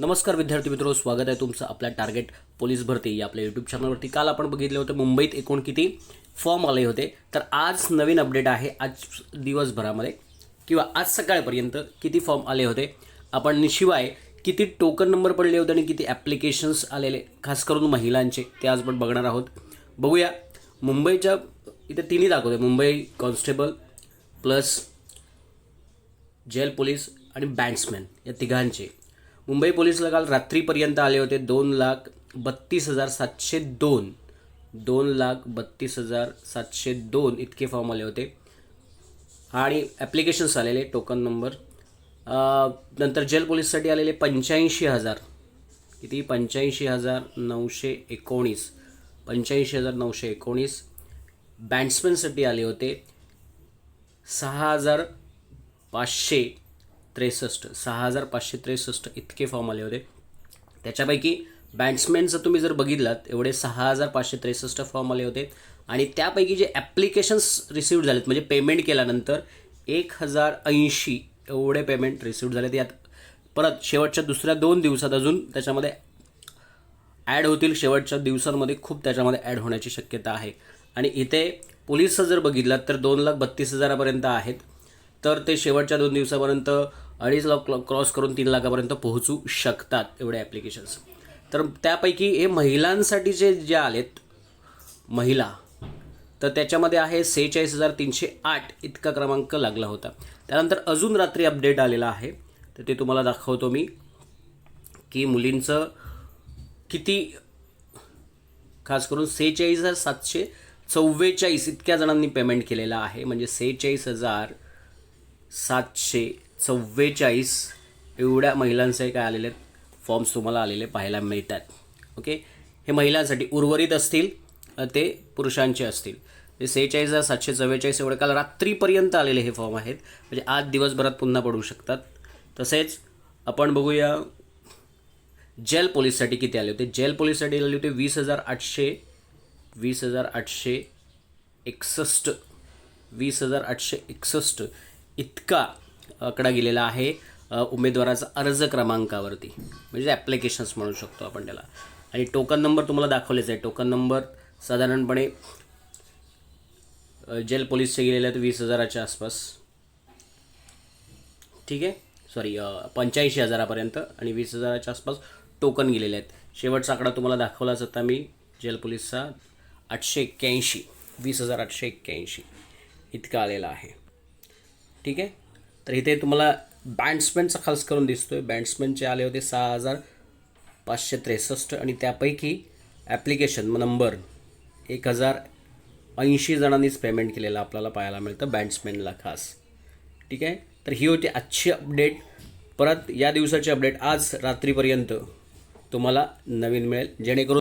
नमस्कार विद्यार्थी मित्रो स्वागत आहे तुमचं आपल्या टार्गेट पोलीस भरती या आपल्या यूट्यूब चॅनलवरती काल आपण बघितले होते मुंबईत एकूण किती फॉर्म आले होते. तर आज नवीन अपडेट आहे आज दिवसभरामध्ये किंवा आज सकाळपर्यंत किती फॉर्म आले होते. आपण शिवाय किती टोकन नंबर पडले होते आणि किती ॲप्लिकेशन्स आलेले खास करून महिलांचे ते आज आपण बघणार आहोत. बघूया. मुंबईच्या इथे तिन्ही दाखवते. Mumbai constable plus jail police आणि बँड्समॅन या तिघांचे. मुंबई पोलिसला काल रात्रीपर्यंत आले होते दोन लाख बत्तीस हजार सातशे दोन. दोन लाख बत्तीस हजार सातशे दोन इतके फॉर्म आले होते. आणि ॲप्लिकेशन्स आलेले टोकन नंबर नंतर जेल पोलीससाठी आलेले पंच्याऐंशी हजार. किती? पंच्याऐंशी हजार नऊशे एकोणीस. पंच्याऐंशी हजार नऊशे एकोणीस. बॅट्समॅनसाठी आले होते. सहा हजार पाचशे त्रेसष्ट सहा हजार पाचशे त्रेसष्ट इतके फॉर्म आले होते. त्याच्यापैकी बॅट्समॅनचं तुम्ही जर बघितलात एवढे सहा हजार पाचशे त्रेसष्ट फॉर्म आले होते. आणि त्यापैकी जे ॲप्लिकेशन्स रिसिव्ह झालेत म्हणजे पेमेंट केल्यानंतर एक हजार ऐंशी एवढे पेमेंट रिसिव्ह झालेत. यात परत शेवटच्या दुसऱ्या दोन दिवसात अजून त्याच्यामध्ये ॲड होतील. शेवटच्या दिवसांमध्ये खूप त्याच्यामध्ये ॲड होण्याची शक्यता आहे. आणि इथे पोलिसचं जर बघितलात तर दोन लाख बत्तीस हजारापर्यंत आहेत. तर ते शेवटच्या दोन दिवसापर्यंत अडीच लाख क्रॉस करून तीन लाखापर्यंत पोहोचू शकतात एवढे ॲप्लिकेशन्स तर त्यापैकी हे महिलांसाठीचे जे आलेत महिला तर त्याच्यामध्ये आहे सेहेचाळीस हजार तीनशे आठ इतका क्रमांक लागला होता. त्यानंतर अजून रात्री अपडेट आलेला आहे तर ते तुम्हाला दाखवतो मी की मुलींचं किती खास करून सेहेचाळीस हजार सातशे चव्वेचाळीस इतक्या जणांनी पेमेंट केलेलं आहे. म्हणजे सेहेचाळीस हजार सातशे चव्वेचाळीस एवढ्या महिलांचे काय आलेले फॉर्म्स तुम्हाला आलेले पाहायला मिळतात. ओके हे महिलांसाठी उर्वरित असतील ते पुरुषांचे असतील. ते सेहेचाळीस हजार सातशे चव्वेचाळीस एवढे काल रात्रीपर्यंत आलेले हे फॉर्म आहेत. म्हणजे आज दिवसभरात पुन्हा पडू शकतात. तसेच आपण बघूया जेल पोलीससाठी किती आले होते? जेल पोलीससाठी आले होते वीस हजार आठशे वीस हजार आठशे एकसष्ट वीस हजार आठशे एकसष्ट. इतका आकडा गेलेला आहे उमेदवाराचा अर्ज क्रमांकावरती. म्हणजे ॲप्लिकेशन्स म्हणू शकतो आपण त्याला. आणि टोकन नंबर तुम्हाला दाखवलेच आहे. टोकन नंबर साधारणपणे जेल पोलीसचे गेलेले आहेत वीस हजाराच्या आसपास. ठीक आहे? सॉरी पंच्याऐंशी हजारापर्यंत आणि वीस हजाराच्या आसपास टोकन गेलेले आहेत. शेवटचा आकडा तुम्हाला दाखवलाच होता मी जेल पोलीसचा. आठशे एक्क्याऐंशी. वीस हजार आठशे एक्क्याऐंशी. इतका आलेला आहे. ठीक आहे? तर इथे तुम्हाला बँड्समॅनचा खास करून दिसतो आहे बँड्समॅनचे आले होते सहा हजार पाचशे त्रेसष्ट आणि त्यापैकी ॲप्लिकेशन नंबर एक हजार ऐंशी जणांनीच पेमेंट केलेलं आपल्याला पाहायला मिळतं बँड्समॅनला खास. ठीक आहे? तर ही होती आजची अपडेट परत या दिवसाची अपडेट आज रात्रीपर्यंत तुम्हाला नवीन मिळेल. जेणेकरून